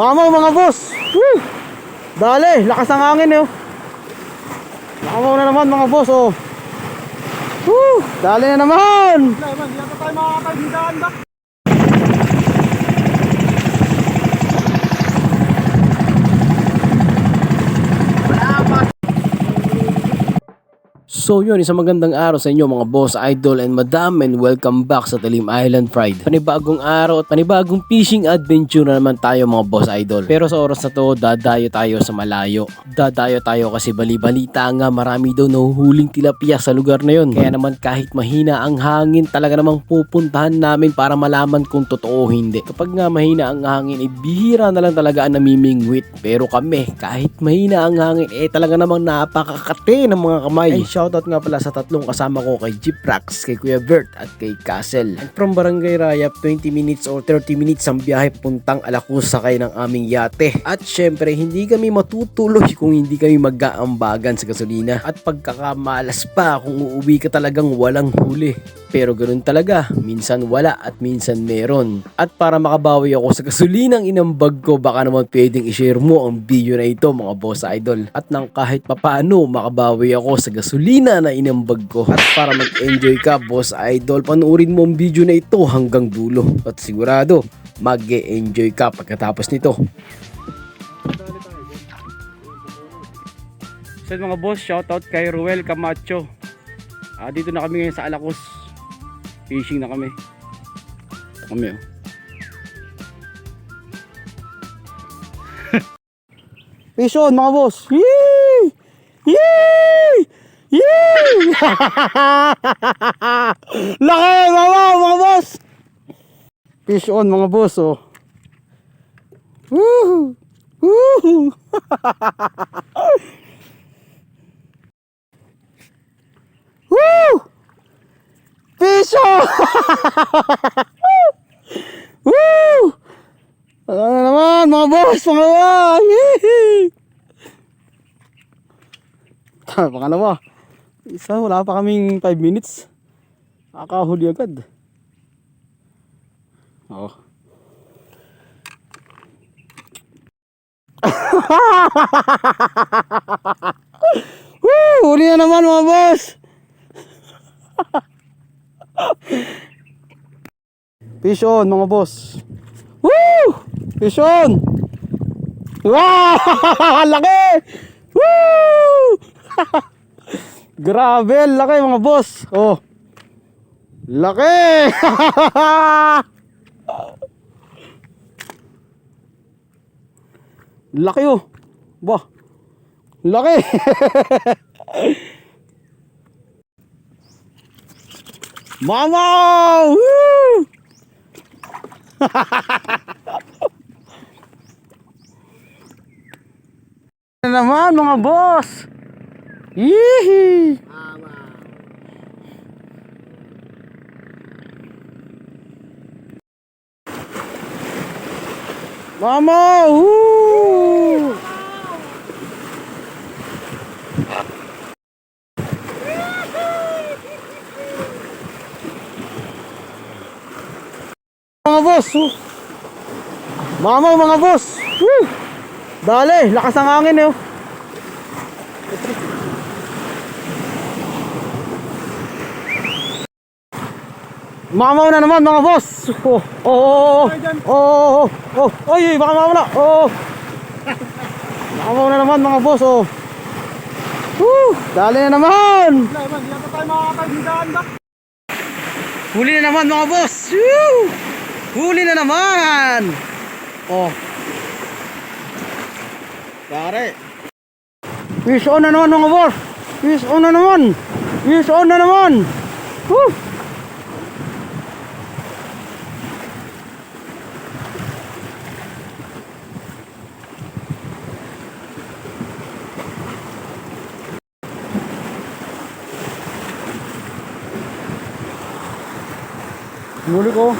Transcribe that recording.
Mamaw mga boss. Woo! Dali, lakas ng hangin eh. oh. Mamaw na naman mga boss oh. Woo! Dali na naman. Hindi yata tayo makakagidaan ba? So yun, isang magandang araw sa inyo mga boss, idol and madam and welcome back sa Talim Island Pride. Panibagong araw at panibagong fishing adventure na naman tayo mga boss idol. Pero sa oras na to, dadayo tayo sa malayo. Dadayo tayo kasi bali-balita nga marami daw nahuhuling tilapia sa lugar na yun. Kaya naman kahit mahina ang hangin, talaga namang pupuntahan namin para malaman kung totoo o hindi. Kapag nga mahina ang hangin, eh bihira na lang talaga ang namimingwit. Pero kami, kahit mahina ang hangin, eh talaga namang napakakate ng mga kamay. Ay, shoutout nga pala sa tatlong kasama ko kay Jeep Rax, kay Kuya Bert at kay Castle. And from Barangay Rayap, 20 minutes or 30 minutes ang biyahe puntang Alacruz sakay ng aming yate. At syempre, hindi kami matutuloy kung hindi kami mag-aambagan sa gasolina. At pagkakamalas pa kung uuwi ka talagang walang huli. Pero ganun talaga, minsan wala at minsan meron. At para makabawi ako sa gasolinang inambag ko, baka naman pwedeng i-share mo ang video na ito mga boss idol. At nang kahit papano makabawi ako sa gasolina na inambag ko. At para mag-enjoy ka boss idol, panuorin mo ang video na ito hanggang dulo. At sigurado, mag-enjoy ka pagkatapos nito. So mga boss, shoutout kay Ruel Camacho. Ah, dito na kami ngayon sa Alacos. Fishing na kami. Ito kami oh. Fish on mga boss. Yee! Yee! Laki mama mga boss. Fish on mga boss oh. Woo! Woo! Woo! Piso! Woo! Ano na naman mga boss! Yee! Ta, pangalawa. Isa, wala pa kaming 5 minutes. Nakakahuli agad. Oo. Woo! Huli na naman mga boss! Fish on mga boss. Woo! Fish on! Wow! laki! Woo! Grabe, laki mga boss. Oh. Laki! laki oh. Bah. Laki! Mama! Woo! na naman mga boss. Yee! Mama! Woo! Mga boss! Woo! Mama mga boss! Woo! Dali, lakas ng hangin eh. Mamaw na naman mga boss. Oh, oh, oh, oh, oh, oh, oh, ay, baka mawala. Oh, Mamaw na naman mga boss. Oh, Woo, dali na naman. Huli na naman mga boss. Woo! Huli na naman. Oh. Pare. Fish on na naman mga boss. Fish on na naman. Fish on na naman. Woo! Muli ko.